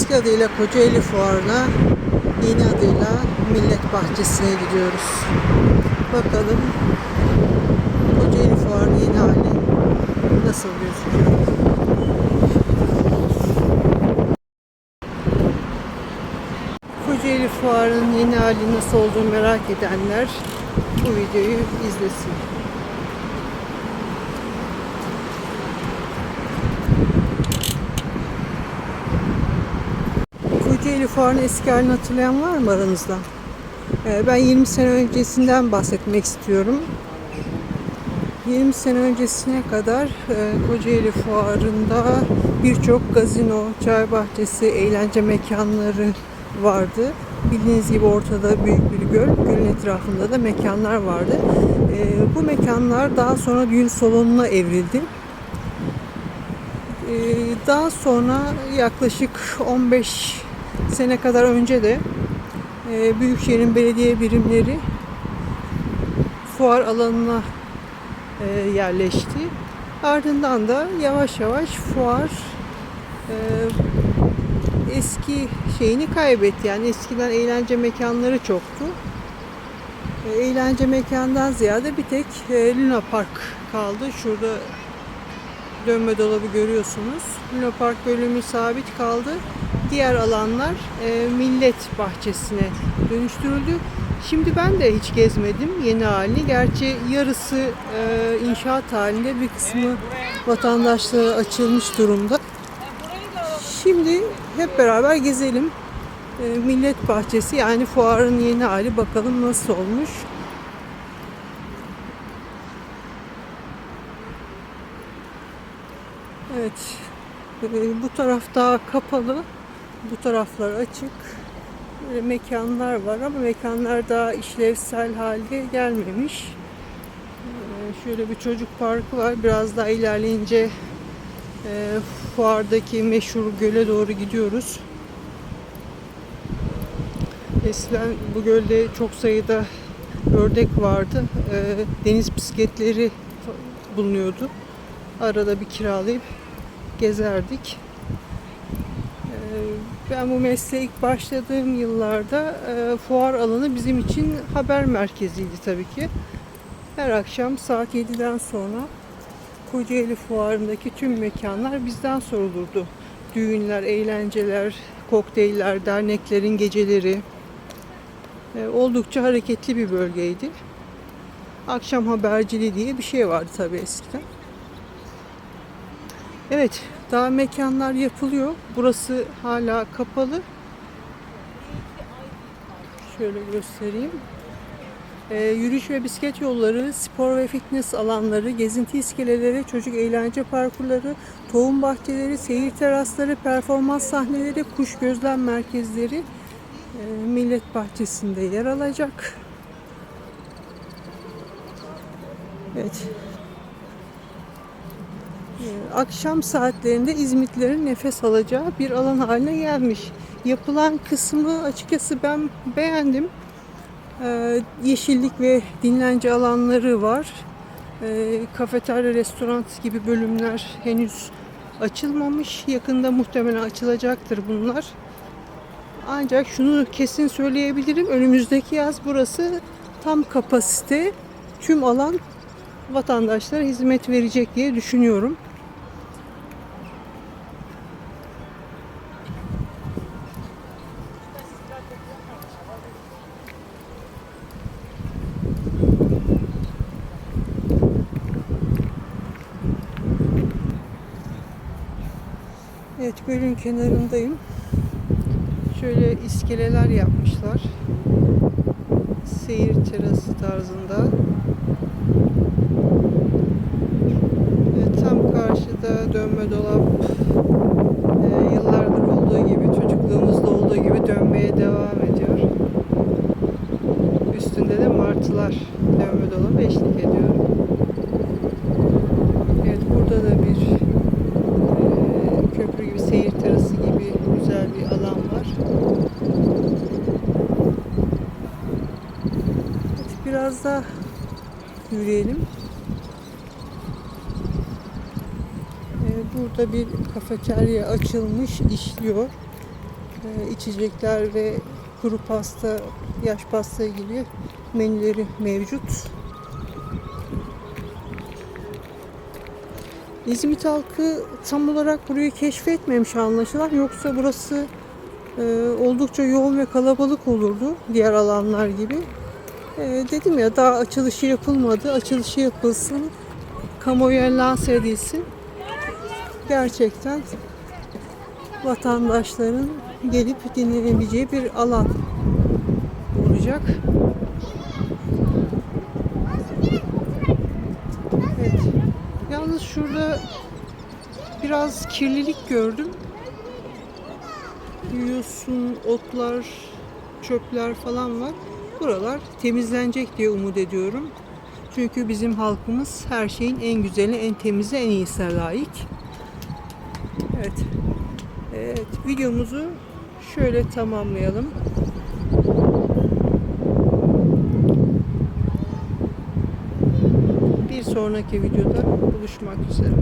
Eski adıyla Kocaeli Fuarı'na, yeni adıyla Millet Bahçesi'ne gidiyoruz. Bakalım Kocaeli Fuarı'nın yeni hali nasıl gözüküyor? Kocaeli Fuarı'nın yeni hali nasıl olduğunu merak edenler bu videoyu izlesin. Kocaeli Fuarı'nın eski halini hatırlayan var mı aranızda? Ee, Ben 20 sene öncesinden bahsetmek istiyorum. 20 sene öncesine kadar e, Kocaeli Fuarı'nda birçok gazino, çay bahçesi, eğlence mekanları vardı. Bildiğiniz gibi ortada büyük bir göl, gölün etrafında da mekanlar vardı. E, Bu mekanlar daha sonra düğün salonuna evrildi. Ee, Daha sonra yaklaşık 15 sene kadar önce de e, Büyükşehir'in belediye birimleri fuar alanına e, yerleşti. Ardından da yavaş yavaş fuar e, eski şeyini kaybetti. Yani eskiden eğlence mekanları çoktu. E, Eğlence mekandan ziyade bir tek e, Luna Park kaldı. Şurada dönme dolabı görüyorsunuz. Luna Park bölümü sabit kaldı. Diğer alanlar e, millet bahçesine dönüştürüldü. Şimdi ben de hiç gezmedim yeni halini. Gerçi yarısı e, inşaat halinde bir kısmı vatandaşlara açılmış durumda. Şimdi hep beraber gezelim. E, millet bahçesi yani fuarın yeni hali bakalım nasıl olmuş. Evet. Ee, Bu taraf daha kapalı. Bu taraflar açık. Böyle mekanlar var ama mekanlar daha işlevsel halde gelmemiş. Ee, Şöyle bir çocuk parkı var. Biraz daha ilerleyince e, fuardaki meşhur göle doğru gidiyoruz. Eskiden bu gölde çok sayıda ördek vardı. Ee, Deniz bisikletleri bulunuyordu. Arada bir kiralayıp gezerdik. Ee, Ben bu mesleğe ilk başladığım yıllarda e, fuar alanı bizim için haber merkeziydi tabii ki. Her akşam saat 7'den sonra Kocaeli Fuarı'ndaki tüm mekanlar bizden sorulurdu. Düğünler, eğlenceler, kokteyller, derneklerin geceleri. E, Oldukça hareketli bir bölgeydi. Akşam haberciliği diye bir şey vardı tabii eskiden. Evet, daha mekanlar yapılıyor. Burası hala kapalı. Şöyle göstereyim. Ee, yürüyüş ve bisiklet yolları, spor ve fitness alanları, gezinti iskeleleri, çocuk eğlence parkurları, tohum bahçeleri, seyir terasları, performans sahneleri, kuş gözlem merkezleri e, Millet Bahçesi'nde yer alacak. Evet, akşam saatlerinde İzmitlilerin nefes alacağı bir alan haline gelmiş. Yapılan kısmı açıkçası ben beğendim. Ee, yeşillik ve dinlence alanları var. Ee, kafeterya, restoran gibi bölümler henüz açılmamış. Yakında muhtemelen açılacaktır bunlar. Ancak şunu kesin söyleyebilirim. Önümüzdeki yaz burası tam kapasite. Tüm alan vatandaşlara hizmet verecek diye düşünüyorum. Evet gölün kenarındayım. Şöyle iskeleler yapmışlar. Seyir terası tarzında. Evet, tam karşıda dönme dolap e, yıllardır olduğu gibi çocukluğumuzda olduğu gibi dönmeye devam ediyor. Üstünde de martılar dönme dolap eşlik ediyor. Evet burada da bir e, köprü gibi seyir terası gibi güzel bir alan var. Evet, biraz da yürüyelim. Ee, Burada bir kafeterya açılmış, işliyor. e, içecekler ve kuru pasta, yaş pasta gibi menüleri mevcut. İzmit halkı tam olarak burayı keşfetmemiş anlaşılan. Yoksa burası e, oldukça yoğun ve kalabalık olurdu diğer alanlar gibi. E, dedim ya daha açılışı yapılmadı. Açılışı yapılsın. Kamuoyuna lanse edilsin. Gerçekten vatandaşların gelip dinlenebileceği bir alan olacak. Evet. Yalnız şurada biraz kirlilik gördüm. Yosun, otlar, çöpler falan var. Buralar temizlenecek diye umut ediyorum. Çünkü bizim halkımız her şeyin en güzeli, en temizi, en iyisine layık. Evet. Evet, videomuzu şöyle tamamlayalım. Bir sonraki videoda buluşmak üzere.